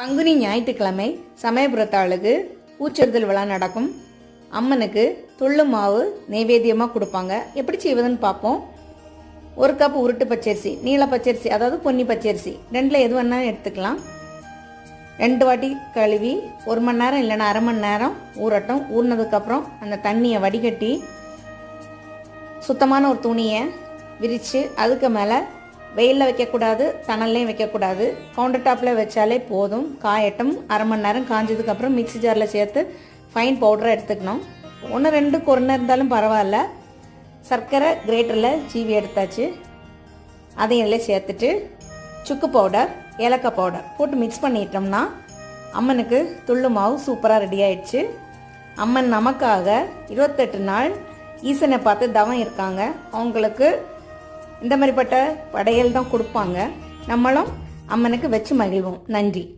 பங்குனி ஞாயிற்றுக்கிழமை சமயபுரத்தாளுக்கு பூச்செறுதல் விழா நடக்கும். அம்மனுக்கு துள்ளு மாவு நைவேத்தியமாக கொடுப்பாங்க. எப்படி செய்வதுன்னு பார்ப்போம். ஒரு கப் உருட்டு பச்சரிசி நீல பச்சரிசி அதாவது பொன்னி பச்சரிசி ரெண்டில் எது வேணாலும் எடுத்துக்கலாம். ரெண்டு வாட்டி கழுவி ஒரு மணி நேரம் இல்லைன்னா அரை மணி நேரம் ஊறட்டும். ஊறினதுக்கப்புறம் அந்த தண்ணியை வடிகட்டி சுத்தமான ஒரு துணியை விரித்து அதுக்கு மேலே வெயிலில் வைக்கக்கூடாது தணல்லையும் வைக்கக்கூடாது. கவுண்டர் டாப்பில் வச்சாலே போதும். காயட்டும். அரை மணி நேரம் காஞ்சதுக்கப்புறம் மிக்ஸி ஜாரில் சேர்த்து ஃபைன் பவுடரை எடுத்துக்கணும். ஒன்று ரெண்டு கொரோனா இருந்தாலும் பரவாயில்ல. சர்க்கரை கிரேட்டரில் சீவி எடுத்தாச்சு. அதையும் இதில் சேர்த்துட்டு சுக்கு பவுடர் ஏலக்காய் பவுடர் போட்டு மிக்ஸ் பண்ணிட்டோம்னா அம்மனுக்கு துள்ளு மாவு சூப்பராக ரெடி ஆயிடுச்சு. அம்மன் நமக்காக இருபத்தெட்டு நாள் ஈசனை பார்த்து தவம் இருக்காங்க. அவங்களுக்கு இந்த மாதிரிப்பட்ட படையல் தான் கொடுப்பாங்க. நம்மளும் அம்மனுக்கு வச்சு மகிழ்வோம். நன்றி.